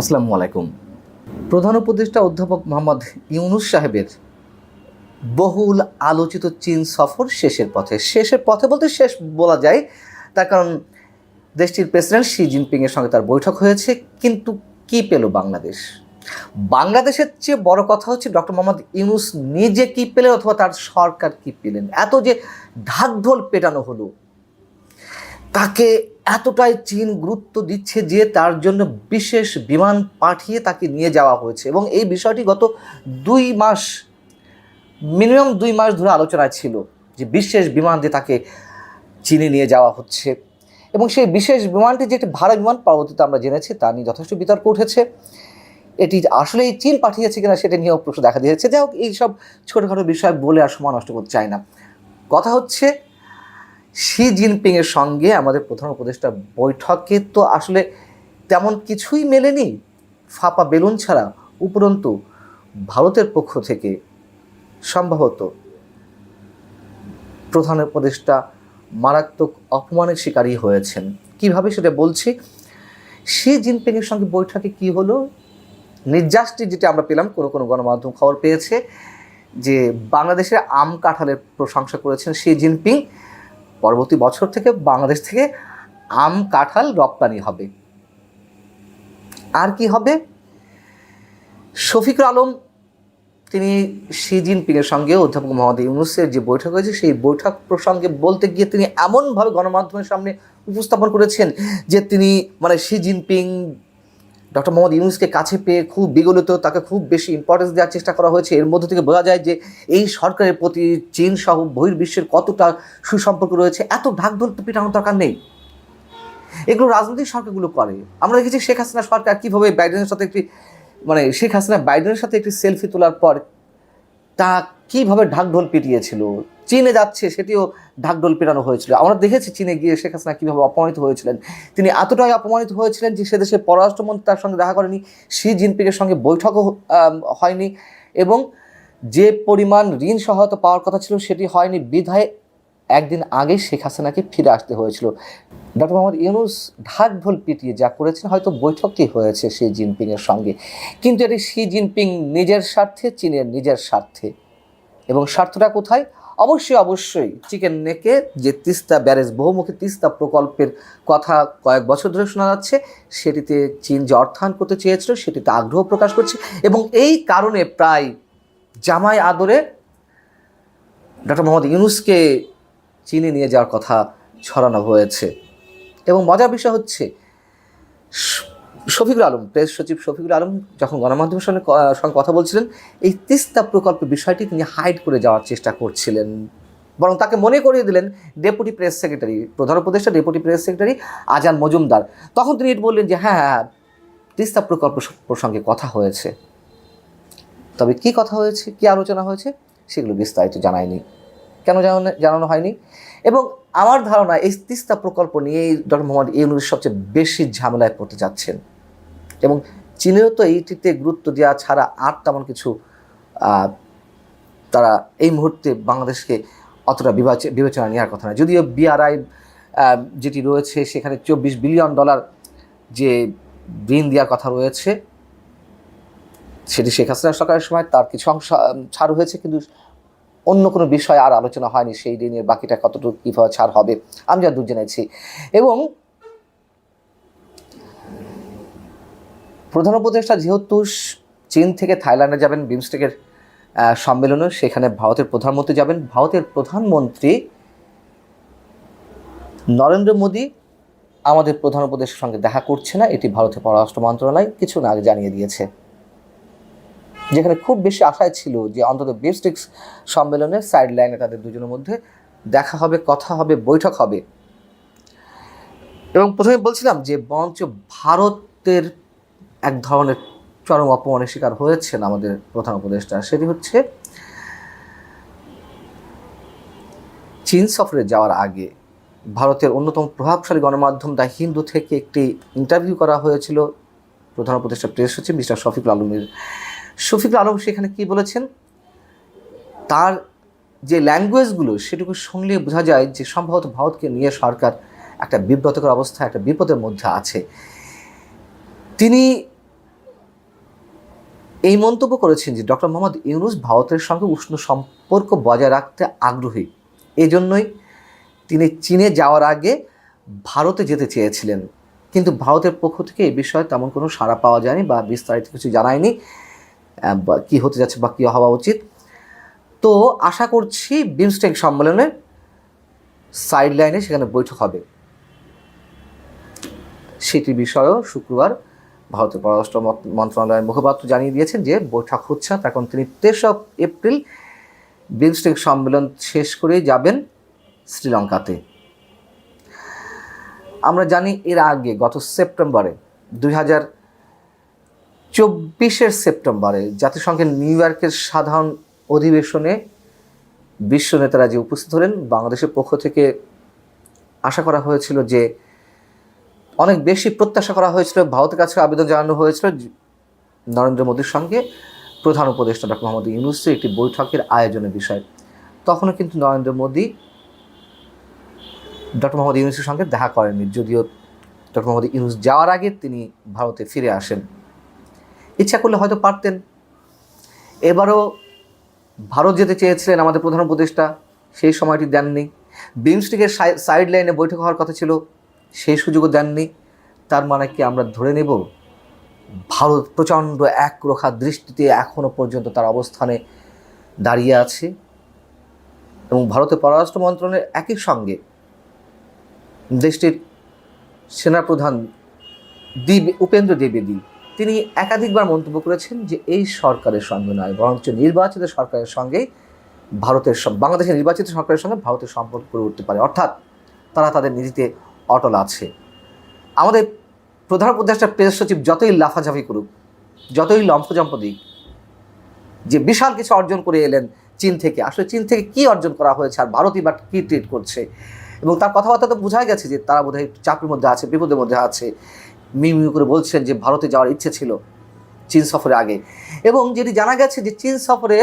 আসসালামু আলাইকুম। প্রধান উপদেষ্টা অধ্যাপক মোহাম্মদ ইউনুস সাহেবের বহুল আলোচিত চীন সফর শেষের পথে। শেষের পথে বলতে শেষ বলা যায়, তার কারণ দেশটির প্রেসিডেন্ট শি জিনপিংয়ের সঙ্গে তার বৈঠক হয়েছে, কিন্তু কি পেল বাংলাদেশ? বাংলাদেশের চেয়ে বড় কথা হচ্ছে ডক্টর মোহাম্মদ ইউনুস নিজে কি পেলেন অথবা তার সরকার কি পেলেন? এত যে ঢাকঢোল পেটানো হলো। তাকে এতটাই চীন গুরুত্ব দিচ্ছে যে তার জন্য বিশেষ বিমান পাঠিয়ে তাকে নিয়ে যাওয়া হয়েছে। এবং এই বিষয়টি গত দুই মাস, মিনিমাম দুই মাস ধরে আলোচনায় ছিল যে বিশেষ বিমান দিয়ে তাকে চীনে নিয়ে যাওয়া হচ্ছে। এবং সেই বিশেষ বিমানটি যে একটি ভাড়া বিমান পরবর্তীতে আমরা জেনেছি, তা নিয়ে যথেষ্ট বিতর্ক উঠেছে। এটি আসলেই চীন পাঠিয়েছে কিনা সেটা নিয়েও প্রশ্ন দেখা দিয়েছে। যাই হোক, এইসব ছোটোখাটো বিষয় বলে আর সময় নষ্ট করতে চাই না। কথা হচ্ছে শি জিনপিংয়ের সঙ্গে আমাদের প্রধান উপদেষ্টা বৈঠকে তো আসলে তেমন কিছুই মেলেনি। ফাঁপা বেলুন ছাড়া উপরন্তু ভারতের পক্ষ থেকে সম্ভবত প্রধান উপদেষ্টা মারাত্মক অপমানের শিকারী হয়েছেন। কীভাবে সেটা বলছি? শি জিনপিংয়ের সঙ্গে বৈঠকে কি হলো? নির্যাসটি যেটা আমরা পেলাম, কোনো কোনো গণমাধ্যম খবর পেয়েছে যে বাংলাদেশের আম কাঁঠালের প্রশংসা করেছেন শি জিনপিং পরবর্তী বছর থেকে বাংলাদেশ থেকে আম কাঁঠাল রপ্তানি হবে। আর কি হবে? শফিকুর আলম, তিনি শি জিনপিংয়ের সঙ্গে অধ্যাপক মোহাম্মদ ইউনুসের যে বৈঠক হয়েছে, সেই বৈঠক প্রসঙ্গে বলতে গিয়ে তিনি এমনভাবে গণমাধ্যমের সামনে উপস্থাপন করেছেন যে তিনি মানে শি জিনপিং ডক্টর মোহাম্মদ ইউনুসকে কাছে পেয়ে খুব বিগলিত, তাকে খুব বেশি ইম্পর্টেন্স দেওয়ার চেষ্টা করা হয়েছে। এর মধ্যে থেকে বোঝা যায় যে এই সরকারের প্রতি চীন সহ বহির্বিশ্বের কতটা সুসম্পর্ক রয়েছে, এত ঢাকঢোল পিটানোর দরকার নেই। এগুলো রাজনৈতিক সরকারগুলো করে। আমরা দেখেছি শেখ হাসিনা সরকার কীভাবে বাইডেনের সাথে একটি মানে শেখ হাসিনা বাইডেনের সাথে একটি সেলফি তোলার পর তা কীভাবে ঢাকঢোল পিটিয়েছিল চীনে যাচ্ছে সেটিও ঢাকঢোল পেটানো হয়েছিল। আমরা দেখেছি চীনে গিয়ে শেখ হাসিনা কীভাবে অপমানিত হয়েছিলেন। তিনি এতটাই অপমানিত হয়েছিলেন যে সে দেশের পররাষ্ট্রমন্ত্রী তার সঙ্গে দেখা করেনি, শি জিনপিংয়ের সঙ্গে বৈঠকও হয়নি এবং যে পরিমাণ ঋণ সহায়তা পাওয়ার কথা ছিল সেটি হয়নি। বিধায় একদিন আগেই শেখ হাসিনাকে ফিরে আসতে হয়েছিল। ডক্টর মোহাম্মদ ইউনুস ঢাক ঢোল পিটিয়ে যা করেছেন হয়তো বৈঠকটি হয়েছে শি জিনপিংয়ের সঙ্গে। কিন্তু এটি শি জিনপিং নিজের স্বার্থে, চীনের নিজের স্বার্থে। এবং স্বার্থটা কোথায়? অবশ্যই অবশ্যই চিকেন নেকে যে তিস্তা ব্যারেজ বহুমুখী তিস্তা প্রকল্পের কথা কয়েক বছর ধরে শোনা যাচ্ছে, সেটিতে চীন যে অর্থায়ন করতে চেয়েছিল, সেটিতে আগ্রহ প্রকাশ করছে এবং এই কারণে প্রায় জামাই আদরে ডক্টর মোহাম্মদ ইউনুসকে চীনে নিয়ে যাওয়ার কথা ছড়ানো হয়েছে। এবং মজার বিষয় হচ্ছে শফিকুল আলম, প্রেস সচিব শফিকুল আলম যখন গণমাধ্যমের সঙ্গে সঙ্গে কথা বলছিলেন, এই তিস্তা প্রকল্পের বিষয়টি তিনি হাইড করে যাওয়ার চেষ্টা করছিলেন। বরং তাকে মনে করিয়ে দিলেন ডেপুটি প্রেস সেক্রেটারি প্রধান উপদেষ্টা ডেপুটি প্রেস সেক্রেটারি আজান মজুমদার। তখন তিনি বললেন যে হ্যাঁ হ্যাঁ তিস্তা প্রকল্প প্রসঙ্গে কথা হয়েছে। তবে কি কথা হয়েছে, কি আলোচনা হয়েছে, সেগুলো বিস্তারিত জানায়নি। কেন জানানো জানানো হয়নি? এবং আমার ধারণা, এই তিস্তা প্রকল্প নিয়েই ডক্টর মোহাম্মদ ইউনুস সবচেয়ে বেশি ঝামেলায় পড়তে যাচ্ছেন। এবং চীনেও তো এইটিতে গুরুত্ব দেওয়া ছাড়া আর তেমন কিছু তারা এই মুহূর্তে বাংলাদেশকে অতটা বিবেচ- বিবেচনা নেওয়ার কথা না যদিও বিআরআই যেটি রয়েছে সেখানে চব্বিশ বিলিয়ন ডলার যে ঋণ দেওয়ার কথা রয়েছে, সেটি শেখ হাসিনা সরকারের সময় তার কিছু অংশ ছাড় হয়েছে, কিন্তু অন্য কোনো বিষয় আর আলোচনা হয়নি। সেই ঋণের বাকিটা কতটুকু, কীভাবে ছাড় হবে, আমি যা দূর জেনেছি। এবং প্রধান উপদেষ্টা যেহেতু চীন থেকে থাইল্যান্ডে যাবেন, বিমস্টেকের সম্মেলনে, সেখানে ভারতের প্রধানমন্ত্রী যাবেন। ভারতের প্রধানমন্ত্রী নরেন্দ্র মোদী আমাদের প্রধান উপদেষ্টার সঙ্গে দেখা করছে না। এটি ভারতের পররাষ্ট্র মন্ত্রণালয় কিছু না আগে জানিয়ে দিয়েছে। যেখানে খুব বেশি আশায় ছিল যে অন্তত বিমস্টেক্স সম্মেলনের সাইড লাইনে তাদের দুজনের মধ্যে দেখা হবে, কথা হবে, বৈঠক হবে। এবং প্রথমে বলছিলাম যে বরঞ্চ ভারতের এক ধরনের চরম অপমানের শিকার হয়েছেন আমাদের প্রধান উপদেষ্টা। সেটি হচ্ছে, চীন সফরে যাওয়ার আগে ভারতের অন্যতম প্রভাবশালী গণমাধ্যম দ্য হিন্দু থেকে একটি ইন্টারভিউ করা হয়েছিল। প্রধান উপদেষ্টা প্রেস সচিব মিস্টার শফিকুল আলমের। শফিকুল আলম সেখানে কি বলেছেন? তার যে ল্যাঙ্গুয়েজগুলো সেটুকু শুনলে বোঝা যায় যে সম্ভবত ভারতকে নিয়ে সরকার একটা বিব্রতকর অবস্থা, একটা বিপদের মধ্যে আছে। তিনি এই মন্তব্য করেছেন যে ডক্টর মোহাম্মদ ইউনুস ভারতের সঙ্গে উষ্ণ সম্পর্ক বজায় রাখতে আগ্রহী। এজন্যই তিনি চীনে যাওয়ার আগে ভারতে যেতে চেয়েছিলেন। কিন্তু ভারতের পক্ষ থেকে এই বিষয়ে তেমন কোনো সাড়া পাওয়া যায়নি বা বিস্তারিত কিছু জানায়নি কী হতে যাচ্ছে বা কী হওয়া উচিত। তো আশা করছি বিমস্টেক সম্মেলনের সাইড লাইনে সেখানে বৈঠক হবে। সেটি বিষয়েও শুক্রবার ভারতের পররাষ্ট্র মন্ত্রণালয়ের মুখপাত্র জানিয়ে দিয়েছেন যে বৈঠক হচ্ছে তখন তিনি তেসরা এপ্রিল বিমস্টেক সম্মেলন শেষ করে যাবেন শ্রীলঙ্কাতে। আমরা জানি এর আগে গত সেপ্টেম্বরে, দুই হাজার চব্বিশের সেপ্টেম্বরে জাতিসংঘের নিউ ইয়র্কের সাধারণ অধিবেশনে বিশ্ব নেতারা যে উপস্থিত হলেন, বাংলাদেশের পক্ষ থেকে আশা করা হয়েছিল যে অনেক বেশি প্রত্যাশা করা হয়েছিল, ভারতের কাছে আবেদন জানানো হয়েছিল নরেন্দ্র মোদীর সঙ্গে প্রধান উপদেষ্টা ডক্টর মোহাম্মদ ইউনুসের একটি বৈঠকের আয়োজনের বিষয়। তখনও কিন্তু নরেন্দ্র মোদী ডক্টর মোহাম্মদ ইউনুসের সঙ্গে দেখা করেননি, যদিও ডক্টর মোহাম্মদ ইউনুস যাওয়ার আগে তিনি ভারতে ফিরে আসেন। ইচ্ছা করলে হয়তো পারতেন। এবারও ভারত যেতে চেয়েছিলেন আমাদের প্রধান উপদেষ্টা, সেই সময়টি দেননি। বিমস্টিকের সাইড লাইনে বৈঠক হওয়ার কথা ছিল। সেই সুযোগও দেননি। তার মানে কি আমরা ধরে নেব, ভারত প্রচণ্ড একরোখা দৃষ্টিতে এখনও পর্যন্ত তার অবস্থানে দাঁড়িয়ে আছে এবং ভারতের পররাষ্ট্র মন্ত্রণালয়ের একই সঙ্গে দেশটির সেনাপ্রধান দ্বীপ উপেন্দ্র দ্বিবেদী, তিনি একাধিকবার মন্তব্য করেছেন যে এই সরকারের সঙ্গে নয়, বরঞ্চ নির্বাচিত সরকারের সঙ্গেই ভারতের বাংলাদেশের নির্বাচিত সরকারের সঙ্গে ভারতের সম্পর্ক করে উঠতে পারে। অর্থাৎ তারা তাদের নীতিতে অটল আছে। আমাদের প্রধান উপদেষ্টা, প্রেস সচিব যতই লাফাঝাফি করুক, যতই লম্ফজম্প দিক, যে বিশাল কিছু অর্জন করে এলেন চীন থেকে, আসলে চীন থেকে কি অর্জন করা হয়েছে আর ভারতই বা কী ট্রিট করছে? এবং তার কথাবার্তা তো বোঝা গেছে যে তারা বোধহয় চাপের মধ্যে আছে, বিপদের মধ্যে আছে। মিউ মিউ করে বলছেন যে ভারতে যাওয়ার ইচ্ছে ছিল চীন সফরে আগে। এবং যেটি জানা গেছে যে চীন সফরে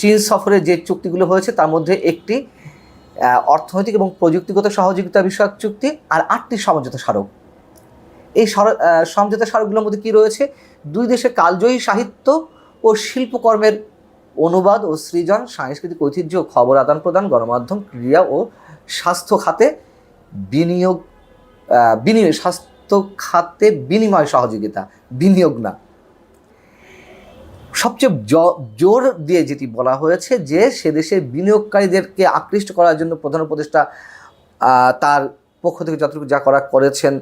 চীন সফরে যে চুক্তিগুলো হয়েছে তার মধ্যে একটি অর্থনৈতিক এবং প্রযুক্তিগত সহযোগিতা বিষয়ক চুক্তি আর আটটি সমঝোতা স্মারক। এই সমঝোতা স্মারকগুলোর মধ্যে কী রয়েছে? দুই দেশে কালজয়ী সাহিত্য ও শিল্পকর্মের অনুবাদ ও সৃজন, সাংস্কৃতিক ঐতিহ্য খবর আদান প্রদান, গণমাধ্যম, ক্রীড়া ও স্বাস্থ্য খাতে বিনিয়োগ বিনিয়োগ, স্বাস্থ্য খাতে বিনিময় সহযোগিতা, বিনিয়োগ না। সবচেয়ে জোর দিয়ে যেটি বলা হয়েছে যে সে দেশের বিনিয়োগকারীদেরকে আকৃষ্ট করার জন্য প্রধান উপদেষ্টা তার পক্ষ থেকে যতটুকু যা করা করেছেন,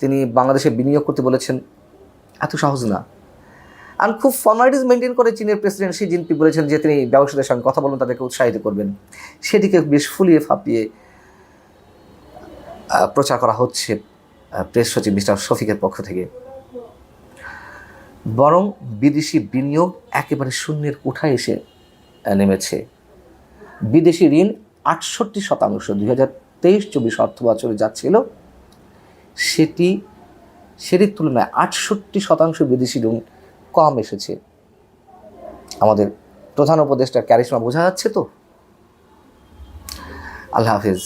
তিনি বাংলাদেশে বিনিয়োগ করতে বলেছেন, এত সহজ না। আর খুব ফর্মালিটিস মেনটেন করে চীনের প্রেসিডেন্ট শি জিনপি বলেছেন যে তিনি ব্যবসায়ীদের সঙ্গে কথা বলবেন তাদেরকে উৎসাহিত করবেন। সেটিকে বেশ ফুলিয়ে ফাঁপিয়ে প্রচার করা হচ্ছে প্রেস সচিব মিস্টার শফিকের পক্ষ থেকে। বরং বিদেশি বিনিয়োগ একেবারে শূন্যের কোঠায় এসে নেমেছে। বিদেশি ঋণ আটষট্টি শতাংশ, দুই হাজার তেইশ, চব্বিশ অর্থ বছরে যাচ্ছিল সেটি, সেটির তুলনায় আটষট্টি শতাংশ বিদেশি ঋণ কম এসেছে। আমাদের প্রধান উপদেষ্টার ক্যারিশমা বোঝা যাচ্ছে তো? আল্লাহ হাফিজ।